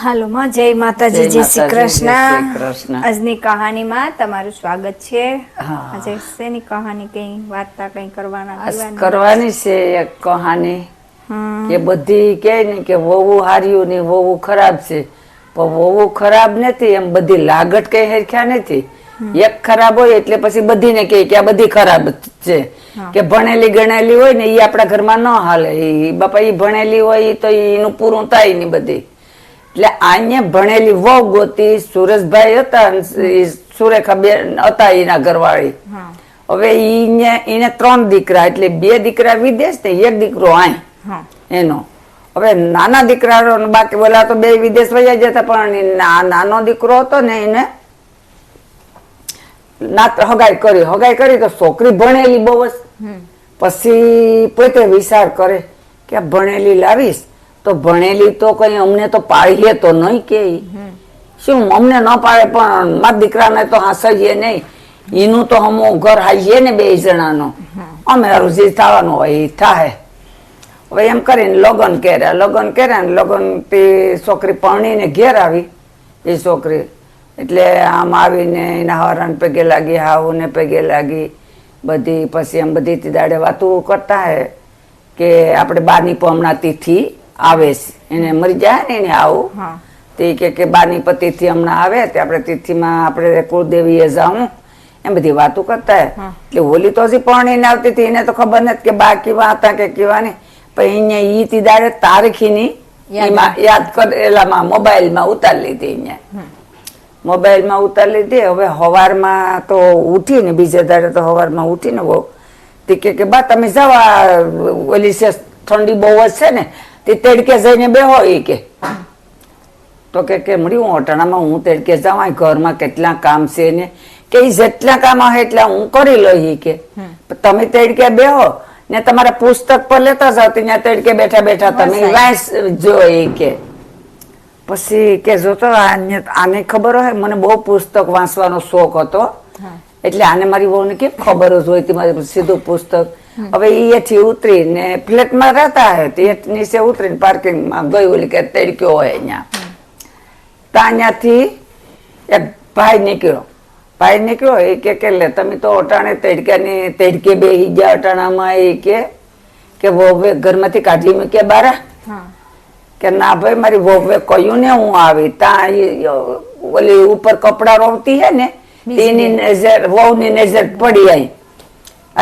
હાલો માં જય માતાજી જય શ્રી કૃષ્ણ. આજની કહાનીમાં તમારું સ્વાગત છે. આજે શેની કહાની કઈ વાર્તા કઈ કરવાના કરવાની? છે એક કહાની. કે બધી કે ને કે વહુ હાર્યું ને વહુ ખરાબ છે. પણ વહુ ખરાબ નથી એમ બધી લાગત કઈ હરખ્યા નથી. એક ખરાબ હોય એટલે પછી બધીને કહે કે આ બધી ખરાબ છે. કે ભણેલી ગણેલી હોય ને એ આપણા ઘરમાં ન હાલે. એ બાપા ઈ ભણેલી હોય તો એનું પૂરું થાય નહીં બધી. એટલે અહીંયા ભણેલી વહુ ગોતી સુરેશભાઈ હતા સુરેખા બેન હતા એના ઘરવાળી. હવે ઈને એને ત્રણ દીકરા એટલે બે દીકરા વિદેશ ને એક દીકરો આય. એનો. હવે નાના દીકરા બાકી બોલા તો બે વિદેશ વયા જતા પણ ના- નાનો દીકરો હતો ને એને નાત હગાઈ કરી હગાઈ કરી તો છોકરી ભણેલી બહુ જ. પછી પોતે વિચાર કરે કે ભણેલી લાવીશ. તો ભણેલી તો કઈ અમને તો પાળીએ તો નહીં કે. શું અમને ન પાડે પણ મારા દીકરાને તો હાંસજીએ નહીં. એનું તો હમો ઘર હાઈએ ને બે જણાનો. અમે હારું જે થવાનું હોય એ થાય હવે એમ કરીને લગ્ન કર્યા. લગ્ન કર્યા ને લગ્ન તે છોકરી પરણીને ઘેર આવી. એ છોકરી. એટલે આમ આવીને એના હરણ પગે લાગી હાવુને પગે લાગી. બધી પછી એમ બધી દાડે વાતું કરતા હે કે આપણે બારની પમણા તિથિ આવે એને મરી જાય ને એને આવું. તે કે કે બાની પતિથી હમણાં આવે તે આપણે તિથિમાં આપણે કુળદેવીએ જાઉં. એમ બધી વાતો કરતા એટલે હોલી તો હજી પરણીને આવતી હતી એને તો ખબર નથી કે બા કેવા હતા કે કેવા નહીં. પણ અહીંયા ઈ તી દાડે તારીખીની યાદ એમાં યાદ કરેલામાં મોબાઈલમાં ઉતારી લીધી અહીંયા મોબાઈલમાં ઉતારી લીધી. હવે હવારમાં તો ઉઠીને બીજા દાડે તો હવારમાં ઉઠીને બહુ તે કે કે બા તમે જાઓ ઓલી ઠંડી બહુ જ છે ને તે તેડકે જઈને બેહો એ કે. તો કે કે મળ્યું અટાણામાં હું તેડકે જાઉં ઘરમાં કેટલા કામ છે ને કે જેટલા કામ હોય એટલા હું કરી લઈ કે. તમે તેડકે બેહો ને તમારા પુસ્તક પર લેતા જાવ ત્યાં તેડકે બેઠા બેઠા તમે. વાંચ જો એ કે. પછી કે જો તો આને આને ખબર હોય મને બહુ પુસ્તક વાંચવાનો શોખ હતો. એટલે આને મારી બહુને કેમ ખબર જ હોય મારે સીધું પુસ્તક હવે એ એથી ઉતરીને ફ્લેટમાં રહેતા હે તો એઠ નીચે ઉતરીને પાર્કિંગમાં ઓલી કે તડક્યો હોય અહીંયા. ત્યાં ત્યાંથી એક ભાઈ નીકળ્યો. ભાઈ નીકળ્યો એ કે કે લે તમે તો અટાણે તડક્યાની તડકે બે ગયા અટાણામાં એ કે કે વહુએ ઘરમાંથી કાઢી મૂક્યા બારા. કે ના ભાઈ મારી વહુએ કહ્યું ને હું આવી. ત્યાં ઓલી ઉપર કપડા રોવતી હે ને એની નજર વહુની નજર પડી આઈ.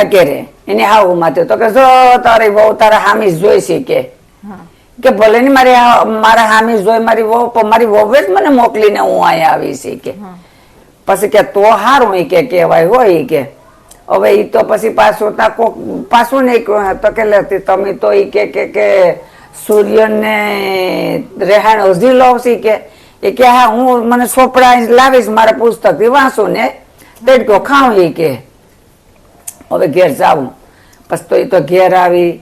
અકેરે એને આવું માથે તો કે જો તારી વહુ તારા હામી જોઈશે જોઈ છે કે. કે ભલે ને મારી મારા હામી જોઈ મારી વહુ પણ મારી વહુએ જ મને મોકલીને હું અહીંયા આવી છે કે. પછી કે તો હારું એ કે કહેવાય હોય કે. હવે એ તો પછી પાછું તા કોક પાછું નહીં તો કે લેતી તમે તો ઈ કે કે કે સૂર્યને રેહાણ હજી લઉં છું કે. એ કે હા હું મને સોપડા લાવીશ મારા પુસ્તકથી વાંચું ને. તેડકો ખાઉં એ કે. હવે ઘેર જાવું. પછી તો એ તો ઘેર આવી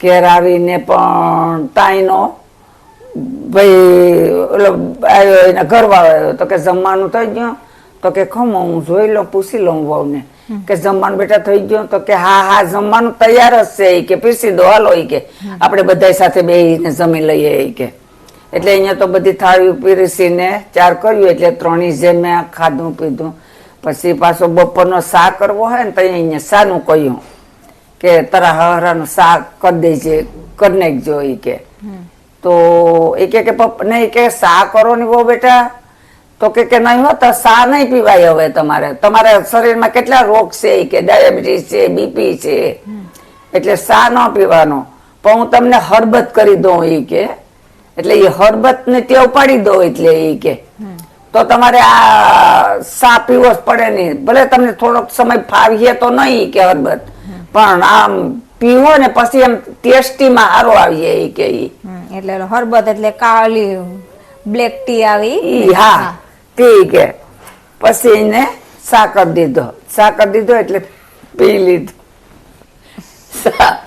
ઘેર આવીને પણ તાઈનો ભાઈ ઓલો આવ્યો એના ઘરવાળો આવ્યો. તો કે જમવાનું થઈ ગયું. તો કે ખમો હું જોઈ લઉં પૂછી લઉં વહુને. કે જમવાનું બેટા થઈ ગયું? તો કે હા હા જમવાનું તૈયાર જ છે એ કે. પીરસી દો હાલો એ કે. આપણે બધા સાથે બેસીને જમી લઈએ એ કે. એટલે અહીંયા તો બધી થાળી પીરસીને ચાર કર્યું. એટલે ત્રણેય જે મેં ખાધું પીધું. પછી પાછો બપોરનો સા કરવો હોય ને તો અહીંયા સાનું કહ્યું કે તારા હરાનું શાક કરી દેજે કરી નાખજો એ કે. તો એ કે કે નહીં કે શા કરો ને બહુ બેટા. તો કે કે નહીં હો તો શા નહીં પીવાય હવે તમારે. તમારા શરીરમાં કેટલા રોગ છે એ કે ડાયાબિટીસ છે બીપી છે. એટલે શા ન પીવાનો. પણ હું તમને હરબત કરી દઉં ઈ કે. એટલે એ હરબત ને ટેવ પાડી દો એટલે એ કે. તો તમારે આ સા પીવો જ પડે નહીં ભલે તમને થોડોક સમય ફાવીએ તો નહીં કે હરબત પણ આમ પીવો ને પછી એમ ટેસ્ટીમાં સારો આવીએ એ કે એટલે હરબત એટલે કાળી બ્લેક ટી આવી. હા તે કે. પછી એને સાકર દીધો. સાકર દીધો એટલે પી લીધો. સા-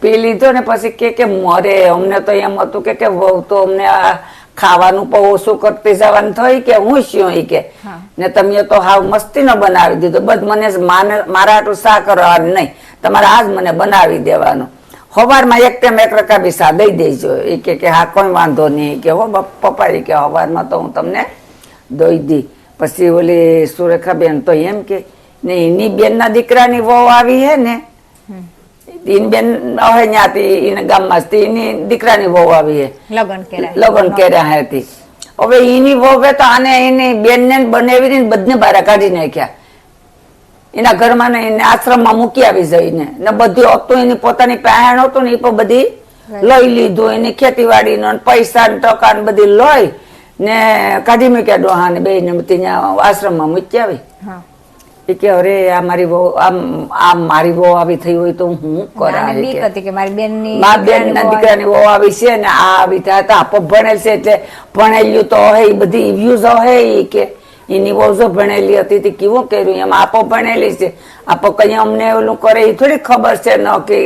પી લીધો ને પછી કે કે મરે અમને તો એમ હતું કે કે વહુ તો અમને આ ખાવાનું પણ ઓછું કરતી જવાનું થઈ કે હું શું કે? ને તમે તો હાવ મસ્તી નો બનાવી દીધો. બસ મને મારા આટલું શા કરવાનું નહીં. તમારે આજ મને બનાવી દેવાનું. સવારમાં એક ટાઈમ એક રકાબી સા દઈ દેજો. એ કે કે હા કોઈ વાંધો નહીં. કે હો પપ્પા એ કે સવારમાં તો હું તમને દઈ દી. પછી ઓલી સુરેખાબેન તો એમ કે ને એની બેનના દીકરાની વહુ આવી હે ને. એની બેન હવે ન્યાથી એને ગામમાં હતી, એની દીકરાની વહુ આવી લગ્ન કર્યા લગ્ન કર્યા હતી હવે એની વહુ તો આને એની બેનને બનાવીને બધને બહાર કાઢી નાખ્યા. એના ઘરમાં ને એને આશ્રમમાં મૂકી આવી જઈને. ને બધું હતું એની પોતાની પહેણ હતું ને એ પણ બધી લઈ લીધું. એની ખેતીવાડી નો પૈસા ને ટકા ને બધી લઈ ને કાઢી મૂક્યા ડોહા ને બે ને ત્યાં આશ્રમમાં મૂકી આવી. હા. એ કે અરે આ મારી વહુ આમ આ મારી વહુ આવી થઈ હોય તો હું કરા કે. મારી બેનની મા બેન દીકરાની ના વહુ આવી છે ને આ આવી હતા આપો ભણેલ છે એટલે ભણેલું તો હે બધી વ્યૂઝ હે કે. એની વહુ જો ભણેલી હતી તે કેવું કર્યું? એમ આપો ભણેલી છે. આપો કઈ અમને ઓલું કરે એ થોડી ખબર છે ન કે.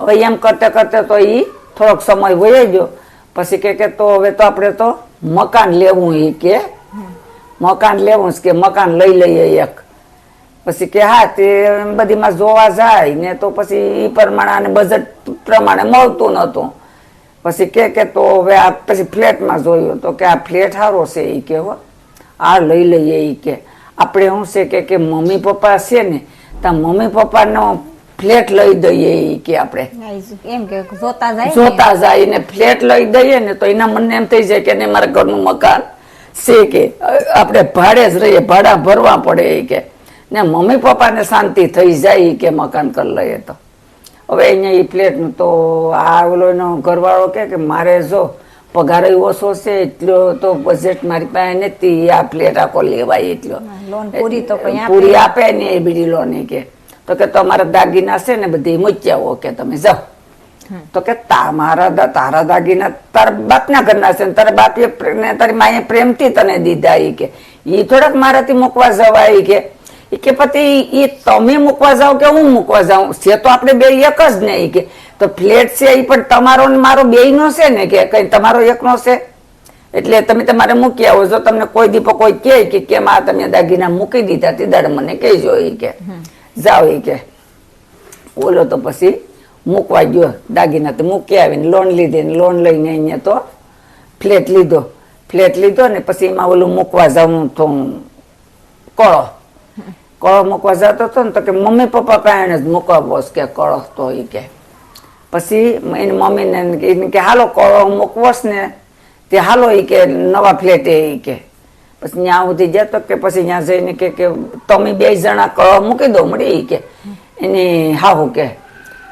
હવે એમ કરતે કરતે તો એ થોડોક સમય વયો ગયો. પછી કે કે તો હવે તો આપણે તો મકાન લેવું એ કે. મકાન લેવું કે મકાન લઈ લઈએ એક. પછી કે હા તે બધીમાં જોવા જાય ને તો પછી ઈ પ્રમાણે બજેટ પ્રમાણે મળતું નહોતું. પછી કે કે તો હવે આ પછી ફ્લેટમાં જોયું તો કે આ ફ્લેટ સારો છે એ કે હો. આ લઈ લઈએ એ કે. આપણે શું છે કે કે મમ્મી પપ્પા છે ને તો મમ્મી પપ્પાનો ફ્લેટ લઈ દઈએ એ કે આપણે. એમ કે જોતા જાય ને. જોતા જાય ને ફ્લેટ લઈ દઈએ ને તો એના મનને એમ થઈ જાય કે નહીં મારા ઘરનું મકાન છે કે આપણે ભાડે જ રહીએ ભાડા ભરવા પડે એ કે. ને મમ્મી પપ્પાને શાંતિ થઈ જાય એ કે મકાન કરી લઈએ તો. હવે અહીંયા એ ફ્લેટનું તો આ ઓલો એનો ઘરવાળો કે કે મારે જો પગાર ઓછો છે એટલો તો બજેટ મારી પાસે નથી આ ફ્લેટ આખો લેવાય એટલો. પૂરી તો પૂરી આપે ને એ બીડી લોન કે. તો કે તમારા દાગીના છે ને બધી મૂચ્યા કે તમે જાઓ. તો કે મારા દા- તારા દાગીના તાર બાપના ઘરના છે ને તારા બાપે ને તારી માએ પ્રેમથી તને દીધા એ કે. એ થોડાક મારાથી મૂકવા જવાય કે. એ કે પછી એ તમે મૂકવા જાવ કે હું મૂકવા જાઉં છે તો આપણે બે એક જ ને કે. તો ફ્લેટ છે એ પણ તમારો ને મારો બેયનો છે ને કે કઈ તમારો એકનો છે? એટલે તમે તમારે મૂકી આવો. જો તમને કોઈ દીપો કોઈ કહે કે કેમ આ તમે દાગીના મૂકી દીધા તે દાડ મને કહેજો એ કે. જાઓ એ કે. બોલો તો પછી. મૂકવા ગયો દાગીના તો મૂકી આવીને લોન લીધી ને લોન લઈને અહીંયા તો ફ્લેટ લીધો. ફ્લેટ લીધો ને પછી એમાં ઓલું મૂકવા જાઉં તો કળો. કળો મૂકવા જતો હતો ને તો કે મમ્મી પપ્પા પાસે જ મૂકવા બસ કે કળો તો એ કે. પછી એની મમ્મીને એને કે હાલો કળો મૂકવોસ ને. તે હાલો એ કે, નવા ફ્લેટે એ કે. પછી ત્યાં સુધી જતો કે પછી ત્યાં જઈને કે તમે બે જણા કળો મૂકી દો. મળી કે. એની હાહુ કે.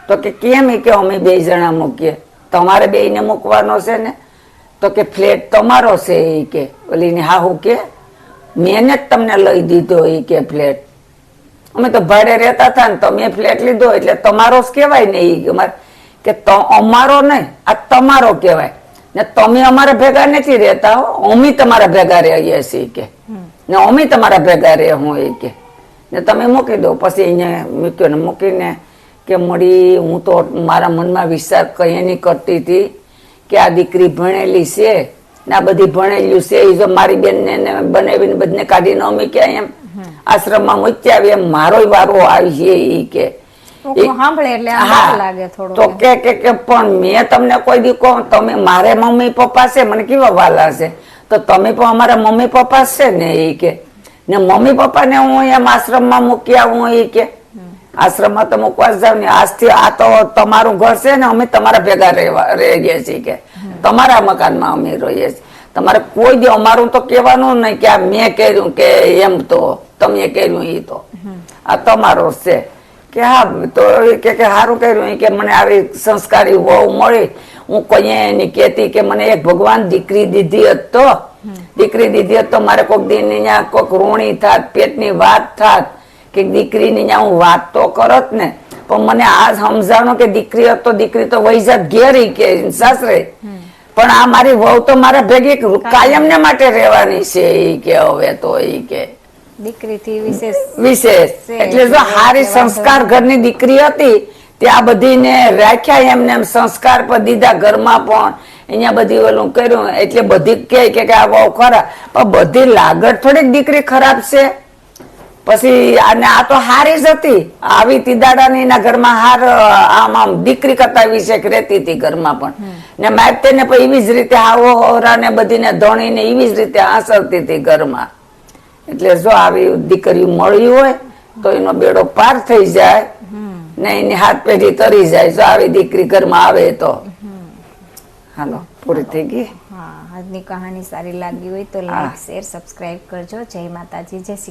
તો કે કેમ કે અમે બે જણા મૂકીએ? તમારે બેયને મૂકવાનો છે ને? તો કે ફ્લેટ તમારો છે એ કે. ઓલીને હા હું કે મેં જ તમને લઈ દીધો એ કે ફ્લેટ. અમે તો ભાડે રહેતા હતા ને તમે ફ્લેટ લીધો એટલે તમારો જ કહેવાય ને એ કે અમારો નહીં, આ તમારો કહેવાય. ને તમે અમારા ભેગા નથી રહેતા હો, અમે તમારા ભેગા રહીએ છીએ કે. ને અમે તમારા ભેગા રહે હું એ કે. ને તમે મૂકી દો, પછી અહીંયા મૂક્યો ને મૂકીને કે મળી હું તો મારા મનમાં વિચાર કઈ નહીં કરતી હતી કે આ દીકરી ભણેલી છે ને આ બધી ભણેલું છે એ જો મારી બેનને બનાવીને બધને કાઢી ન મૂક્યા એમ. આશ્રમમાં મૂક્યા આવી એમ. મારો વારો આવી છે ઈ કે. સાંભળે એટલે હા. લાગે તો કે કે કે પણ મેં તમને કોઈ દી કહું તમે મારે મમ્મી પપ્પા છે મને કેવા વાલા છે? તો તમે પણ અમારા મમ્મી પપ્પા છે ને એ કે. ને મમ્મી પપ્પા ને હું એમ આશ્રમમાં મૂક્યા હું એ કે. આશ્રમમાં તો મુકવાસ જાવ ને આજથી આ તો તમારું ઘર છે ને અમે તમારા ભેગા રહેવા રહીએ છીએ કે. તમારા મકાનમાં અમે રહીએ છીએ. તમારે કોઈ દી અમારું તો કહેવાનું નહીં કે આ મેં કર્યું કે એમ તો, તમે કર્યું એ તો. આ તમારો છે. કે હા, તો કે કે સારું કર્યું કે મને આવી સંસ્કારી વહુ મળી. હું કોઈ એની કહેતી કે મને એક ભગવાન દીકરી દીધી હતો દીકરી દીધી હતો મારે કોઈક દિન કોઈક રોણી થાત, પેટની વાત થાત. કે દીકરીની અહીંયા હું વાત તો કરત ને પણ મને આ સમજાણો કે દીકરી હતો દીકરી તો વહી જાત ઘેર કે સાસરે પણ આ મારી વહુ તો મારા ભેગી કાયમને માટે રહેવાની છે એ કે હવે તો એ કે. દીકરીથી વિશેષ. વિશેષ. એટલે જો હારી સંસ્કાર ઘરની દીકરી હતી ત્યાં બધીને રાખ્યા એમને એમ સંસ્કાર પર દીધા ઘરમાં પણ. અહીંયા બધી ઓલું કર્યું એટલે બધી કે કે આ બહુ ખરા. પણ બધી લાગત થોડીક દીકરી ખરાબ છે. પછી અને આ તો હારી જ હતી. આવી તિદાડાની એના ઘરમાં હાર આમ આમ દીકરી કરતા વિશે રહેતી હતી ઘરમાં પણ. ને મારતે ને પણ એવી જ રીતે આવો હોરા ને બધીને ધણીને એવી જ રીતે આસરતી હતી ઘરમાં. એટલે જો આવી દીકરી મળી હોય તો એનો બેડો પાર થઈ જાય ને એની હાથ પેઢી તરી જાય જો આવી દીકરી ઘરમાં આવે તો. હાલો પૂરી થઈ ગઈ? હા આજની કહાની સારી લાગી હોય તો લાઈક શેર સબસ્ક્રાઇબ કરજો. જય માતાજી જય શ્રી